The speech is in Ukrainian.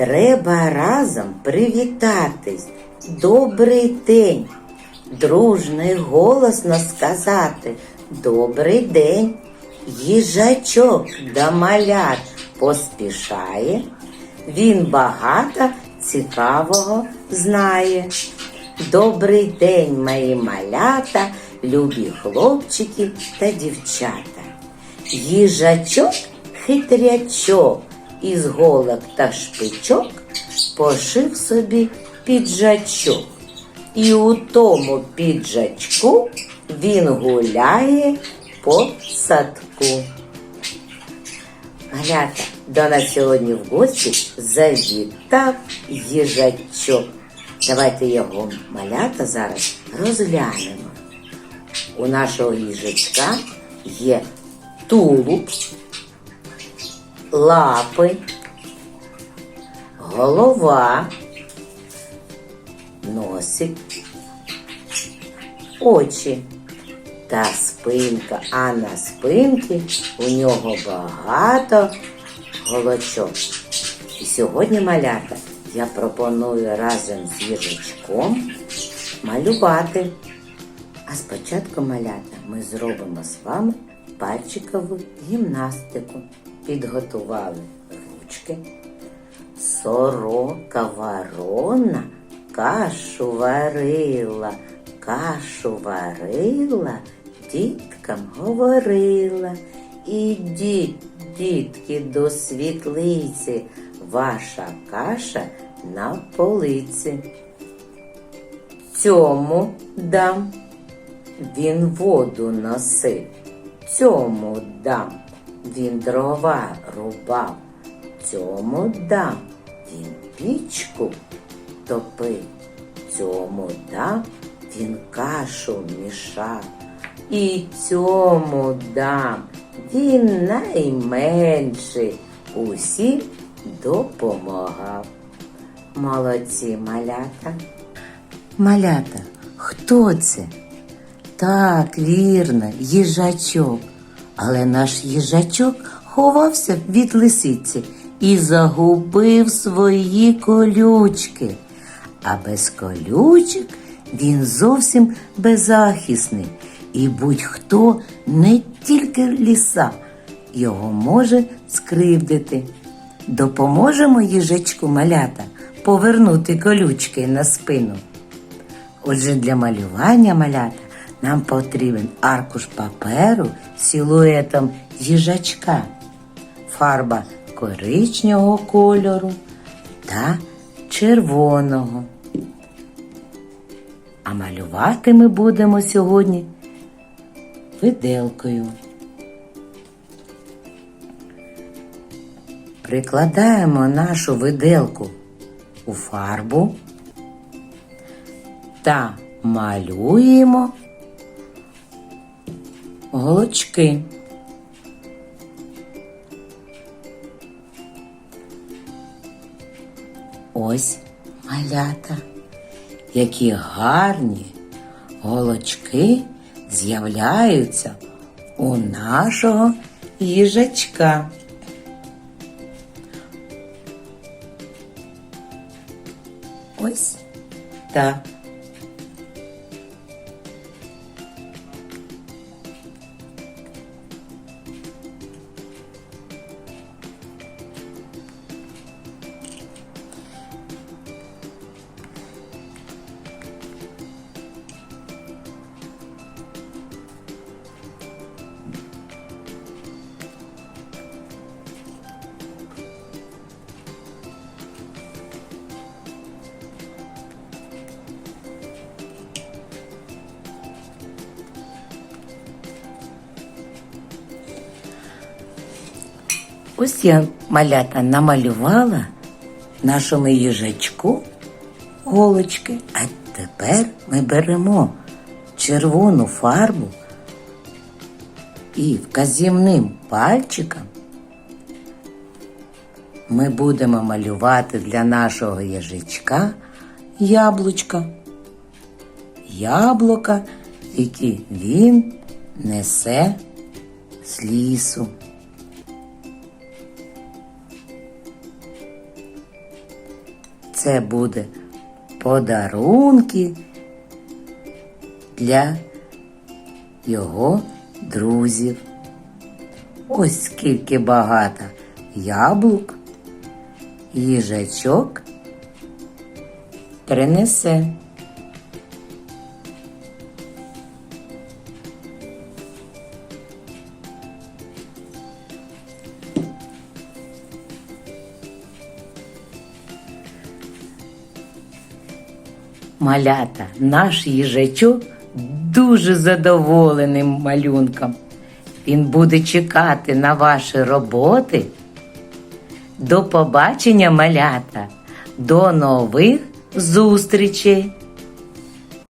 Треба разом привітатись. Добрий день. Дружно й голосно сказати Добрий день. Їжачок до малят поспішає. Він багато цікавого знає. Добрий день, мої малята, любі хлопчики та дівчата. Їжачок хитрячок із голок та шпичок пошив собі піджачок. І у тому піджачку він гуляє по садку. Малята, до нас сьогодні в гості завітав їжачок. Давайте його малята зараз розглянемо. У нашого їжачка є тулуб, лапи, голова, носик, очі та спинка. А на спинці у нього багато голочок. І сьогодні малята я пропоную разом з їжачком малювати. А спочатку малята ми зробимо з вами пальчикову гімнастику. Підготували ручки. Сорока ворона кашу варила, кашу варила, діткам говорила. Ідіть, дітки, до світлиці, ваша каша на полиці. Цьому дам, він воду носив, цьому дам, він дрова рубав, цьому дам, він пічку топив, цьому дам, він кашу мішав, і цьому дам, він найменший, усім допомагав. Молодці малята. Малята, хто це? Так, вірно, їжачок. Але наш їжачок ховався від лисиці і загубив свої колючки. А без колючок він зовсім беззахисний. І будь-хто не тільки ліса його може скривдити. Допоможемо їжачку малята повернути колючки на спину. Отже, для малювання малята нам потрібен аркуш паперу з силуетом їжачка, фарба коричневого кольору та червоного. А малювати ми будемо сьогодні виделкою. Прикладаємо нашу виделку у фарбу та малюємо голочки. Ось малята, які гарні голочки з'являються у нашого їжачка. Ось так. Ось я малята намалювала нашому їжачку голочки. А тепер ми беремо червону фарбу і вказівним пальчиком ми будемо малювати для нашого їжачка яблучка. Яблука, які він несе з лісу. Це буде подарунки для його друзів. Ось скільки багато яблук їжачок принесе. Малята, наш їжачок дуже задоволеним малюнком. Він буде чекати на ваші роботи. До побачення, малята, до нових зустрічей!